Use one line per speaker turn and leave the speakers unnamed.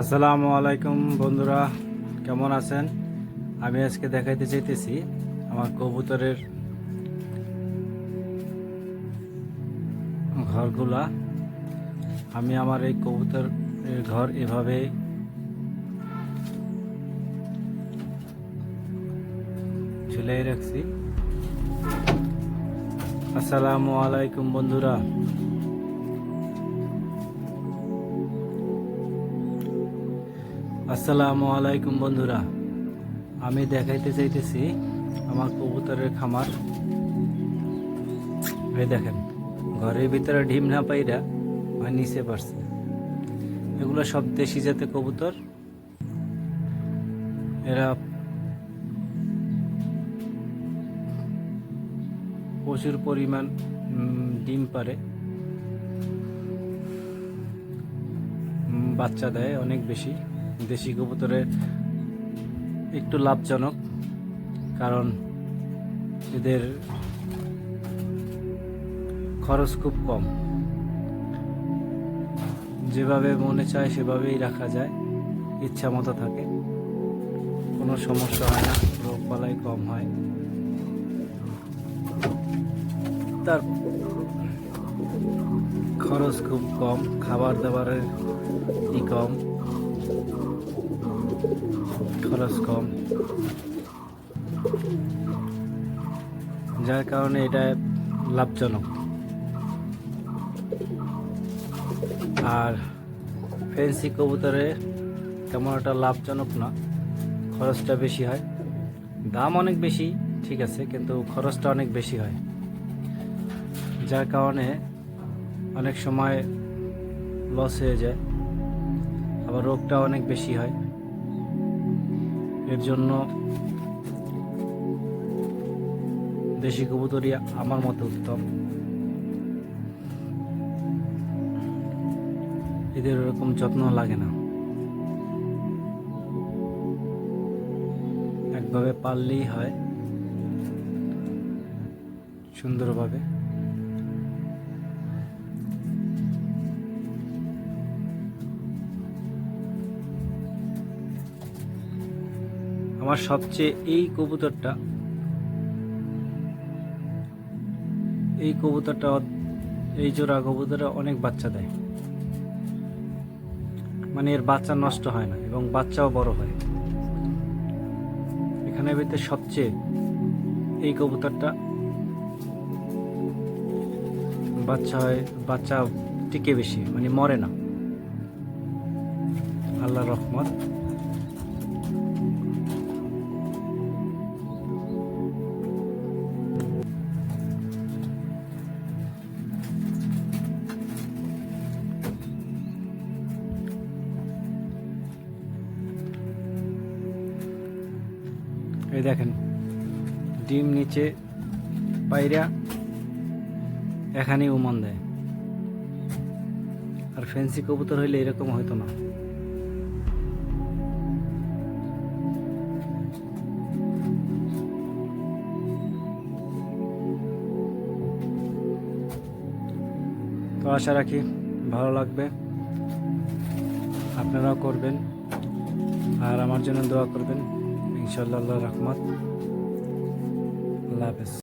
আসসালামু আলাইকুম বন্ধুরা, কেমন আছেন? আমি আজকে দেখাইতে চাইতেছি আমার কবুতরের ঘরগুলা। আমি আমার এই কবুতর ঘর এভাবে ঝুলাই রাখছি। আসসালামু আলাইকুম বন্ধুরা। আসসালামু আলাইকুম বন্ধুরা। আমি দেখাইতে চাইতেছি আমার কবুতরের খামার। এই দেখেন, ঘরের ভিতরে ডিম না পাইরা হয় নিচে পারছে। এগুলো সব দেশি জাতের কবুতর। এরা প্রচুর পরিমাণ ডিম পারে। বাচ্চা দেয় অনেক বেশি। দেশি কবুতরে একটু লাভজনক, কারণ এদের খরচ খুব কম। যেভাবে মনে চায় সেভাবেই রাখা যায়, ইচ্ছা মতো থাকে। কোনো সমস্যা হয় না, রোগ বালাই কম হয়। তার খরচ খুব কম, খাবার দাবারের ই কম। খরচ কম। যার কারণে এটা লাভজনক। আর ফেন্সি কবুতরে তেমন একটা লাভজনক না, খরচটা বেশি হয়। দাম অনেক বেশি, ঠিক আছে, কিন্তু খরচটা অনেক বেশি হয়। যার কারণে অনেক সময় লস হয়ে যায়। আবার রোগটা অনেক বেশি হয়। এর জন্য দেশি কবুতরই আমার মতে উত্তম। এদের ওরকম যত্ন লাগে না। একভাবে পাললেই হয়। সুন্দরভাবে। আমার সবচেয়ে এই কবুতরটা এই কবুতরটা, এই জোড়া কবুতরে অনেক বাচ্চা দেয়। মানে এর বাচ্চা নষ্ট হয় না এবং বাচ্চাও বড় হয়। এখানে ভিতরে সবচেয়ে এই কবুতরটা বাচ্চা হয়, বাচ্চা টিকে বেশি মানে মরে না। আল্লাহ রহমত। এই দেখেন, ডিম নিচে পায়রা এখানেই উমন দেয়। আর ফেন্সি কবুতর হইলে এরকম হইতো না। তো আশা রাখি ভালো লাগবে। আপনারাও করবেন। আর আমার জন্য দোয়া করবেন। ইনশাল্লাহ আল্লাহ রহমত। আল্লাহ হাফেজ।